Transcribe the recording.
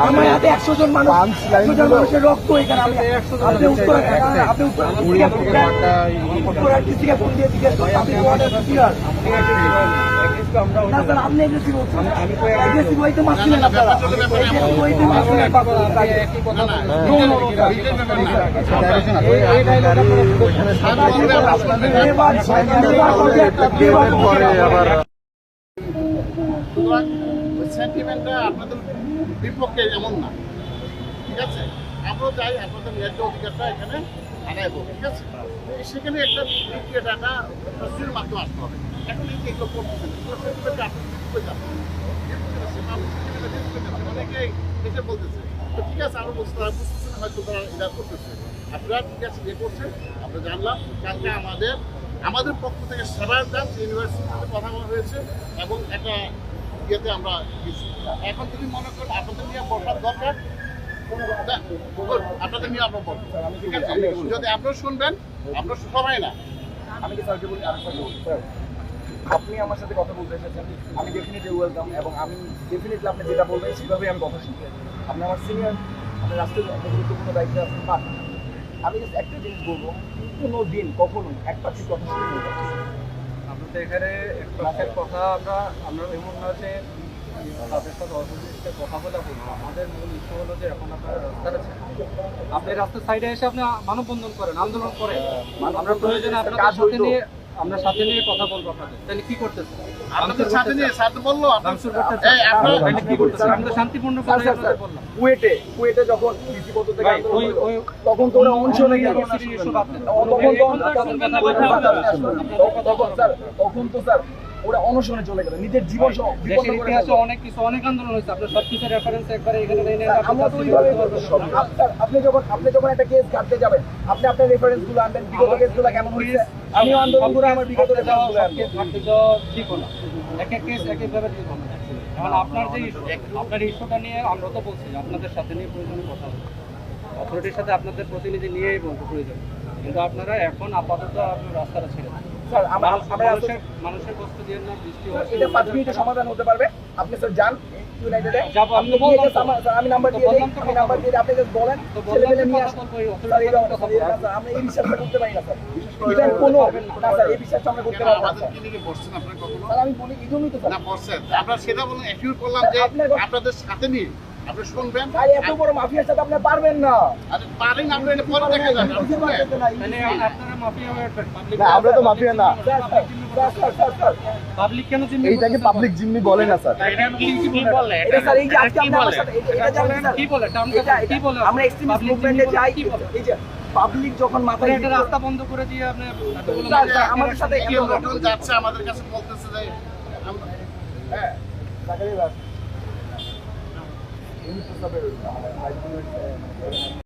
আমার হাতে একশো জন মানুষ মানুষের রক্ত এখানে। আপনি উত্তরা আপনি উত্তর ফোন দিয়ে জিজ্ঞেস আবার। সেন্টিমেন্টটা আপনাদের বিপক্ষে এমন না। ঠিক আছে? আমরাও চাই আপনাদের ন্যায্য অধিকারটা এখানে আদায় হোক। ঠিক আছে? সেখানে একটা বিক্রিয়াটা একটা মাধ্যমে আসতে হবে। এখন এই যে এগুলো করতেছেন এগুলো সেন্টিমেন্টটা আপনি করে যাবেন। অনেকেই এসে বলতেছে তো ঠিক আছে আমরা বুঝতে বুঝতেছি না হয়তো তারা এটা করতেছে। আপনারা ঠিক আছে যে করছেন আমরা জানলাম কালকে আমাদের আমাদের পক্ষ থেকে সেবার ব্রাঞ্চ ইউনিভার্সিটির সাথে কথা বলা হয়েছে এবং একটা ইয়েতে আমরা গেছি। এখন তুমি মনে করেন আপনাদের নিয়ে বসার দরকার আপনাদের নিয়ে আমরা বলব। ঠিক আছে? যদি আপনারা শুনবেন আপনারা সবাই না। আমি কি স্যারকে বলি আরেকবার বলি? আপনি আমার সাথে কথা বলতে এসেছেন। আমি ডেফিনেটলি ওয়েলকাম এবং আমি ডেফিনেটলি আপনি যেটা বলবেন সেভাবেই আমি কথা শুনব আপনি আমার সিনিয়র আপনি রাষ্ট্রীয় একটা গুরুত্বপূর্ণ দায়িত্বে আছেন বাট আমি just একটা জিনিস বলব কোনো দিন কখনো এক পাখির কথা শুনে আপনাদের এখানে এক কথা আমরা আমরা এমন না যে তাদের সাথে অপোজিটে কথা বলে বলব। আমাদের মূল ইস্যু হলো যে এখন আপনারা ছেড়ে দিন। আপনি রাস্তার সাইডে এসে আপনি মানববন্ধন করেন আন্দোলন করেন। আমরা প্রয়োজনে আপনাদের কাজ সাথে নিয়ে আমরা সাথে নিয়ে কথা বলব আপনাদের। তাহলে কি করতেছেন? আপনাদের সাথে নিয়ে সাথে বলল আপনার ভাঙচুর করতেছেন? এই আপনারা কি করতেছেন? আমি তো শান্তিপূর্ণ স্যার আপনাদের বললাম। কুয়েটে কুয়েটে যখন পিসি থেকে ওই- ওই- তখন তো ওরা বাদ দেন। তখন তো কথা স্যার তখন তো স্যার ওরা অনশনে চলে গেল নিজের জীবন দেশের ইতিহাসে অনেক কিছু অনেক আন্দোলন হয়েছে। আপনার সব রেফারেন্স একবারে এখানে আপনি আমরা তো ওইভাবে যখন আপনি যখন একটা কেস কাটতে যাবেন আপনি আপনার রেফারেন্সগুলো আনবেন বিগত কেসগুলো কেমন হয়েছে? আমি আন্দোলন করে আমার বিগত রেফারেন্সগুলো সব আনব। কেস ঘাটতে যাওয়া ঠিক হলো। এক এক কেস এক একভাবে ঠিক হবে এখন আপনার যে আপনার ইস্যুটা নিয়ে আমরা তো বলছি আপনাদের সাথে নিয়ে প্রয়োজনে কথা বলব। অথরিটির সাথে আপনাদের প্রতিনিধি নিয়েই বলব প্রয়োজন। কিন্তু আপনারা এখন আপাতত আপনার রাস্তাটা ছেড়ে দিন। স্যার আমরা মানুষের মানুষের কষ্ট দিয়ে না বৃষ্টি এটা পাঁচ মিনিটে সমাধান হতে পারবে। আপনি স্যার যান ইউনাইটেডে যাব, আমি বললাম গিয়ে তো। আমার- স্যার, আমি নাম্বার দিয়ে দিই। আমি নাম্বার দিয়ে আপনি just বলেন। তো বললাম নিয়ে আসুন। বলব, এই authority স্যার এই সাথে কথা বলব। না, স্যার, আমরা এই বিশ্বাসটা করতে পারি না স্যার। ইভেন কোনো না। স্যার এই বিশ্বাসটা আমরা করতে কেন না স্যার। ক্লিনিকে বসছেন আপনারা কখনো? স্যার আমি বলি এই জন্যই তো স্যার। না বসছেন। আমরা সেটা বলুন অ্যাকিউর করলাম যে আপনার আপনাদের সাথে নিয়ে আপনি শুনবেন? ভাই এত বড় মাফিয়ার সাথে আপনি পারবেন না। আরে পারেন পরে দেখা যাবে। মানে না, আমরা তো মাফিয়া না। পাবলিক কেন জিম্মি এইটাকে পাবলিক জিম্মি বলে না স্যার? এটা স্যার এই যে আজকে আমরা আমার সাথে এটা- এটা জানেন স্যার? কি বলে? কি বলে? আমরা এক্সট্রিমিস্ট মুভমেন্টে যাই কি বলে? এই যে পাবলিক যখন মাথায় রাস্তা বন্ধ করে দিয়ে আপনি আমাদের সাথে লোকজন যাচ্ছে আমাদের কাছে বলতেছে যে হ্যাঁ এই